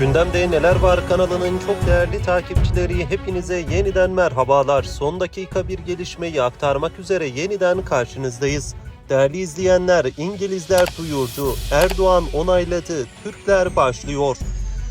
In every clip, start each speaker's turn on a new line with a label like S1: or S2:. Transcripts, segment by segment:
S1: Gündemde Neler Var kanalının çok değerli takipçileri hepinize yeniden merhabalar. Son dakika bir gelişmeyi aktarmak üzere yeniden karşınızdayız. Değerli izleyenler, İngilizler duyurdu, Erdoğan onayladı, Türkler başlıyor.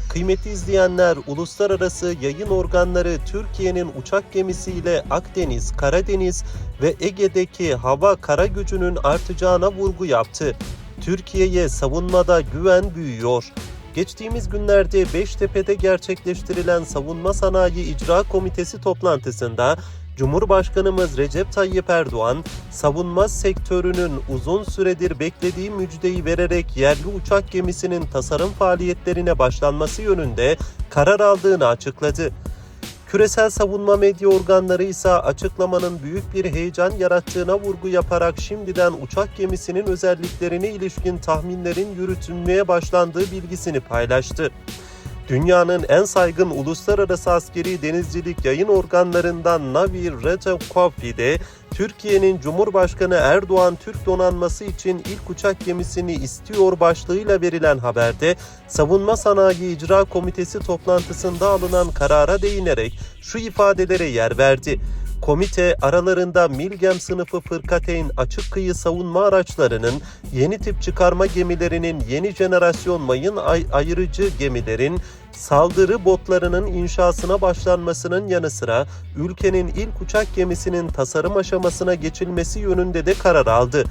S1: Kıymetli izleyenler, uluslararası yayın organları Türkiye'nin uçak gemisiyle Akdeniz, Karadeniz ve Ege'deki hava kara gücünün artacağına vurgu yaptı. Türkiye'ye savunmada güven büyüyor. Geçtiğimiz günlerde Beştepe'de gerçekleştirilen Savunma Sanayi İcra Komitesi toplantısında Cumhurbaşkanımız Recep Tayyip Erdoğan, savunma sektörünün uzun süredir beklediği müjdeyi vererek yerli uçak gemisinin tasarım faaliyetlerine başlanması yönünde karar aldığını açıkladı. Küresel savunma medya organları ise açıklamanın büyük bir heyecan yarattığına vurgu yaparak şimdiden uçak gemisinin özelliklerine ilişkin tahminlerin yürütülmeye başlandığı bilgisini paylaştı. Dünyanın en saygın uluslararası askeri denizcilik yayın organlarından Navi Recepkovi'de Türkiye'nin Cumhurbaşkanı Erdoğan Türk donanması için ilk uçak gemisini istiyor başlığıyla verilen haberde Savunma Sanayi İcra Komitesi toplantısında alınan karara değinerek şu ifadelere yer verdi. Komite aralarında Milgem sınıfı fırkateyn açık kıyı savunma araçlarının, yeni tip çıkarma gemilerinin, yeni jenerasyon mayın ay- ayırıcı gemilerin, saldırı botlarının inşasına başlanmasının yanı sıra ülkenin ilk uçak gemisinin tasarım aşamasına geçilmesi yönünde de karar aldı.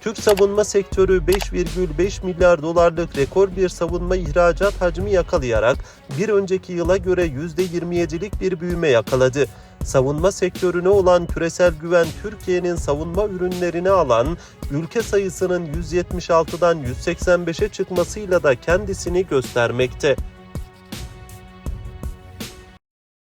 S1: Türk savunma sektörü 5,5 milyar dolarlık rekor bir savunma ihracat hacmi yakalayarak bir önceki yıla göre %27'lik bir büyüme yakaladı. Savunma sektörüne olan küresel güven Türkiye'nin savunma ürünlerini alan ülke sayısının 176'dan 185'e çıkmasıyla da kendisini göstermekte.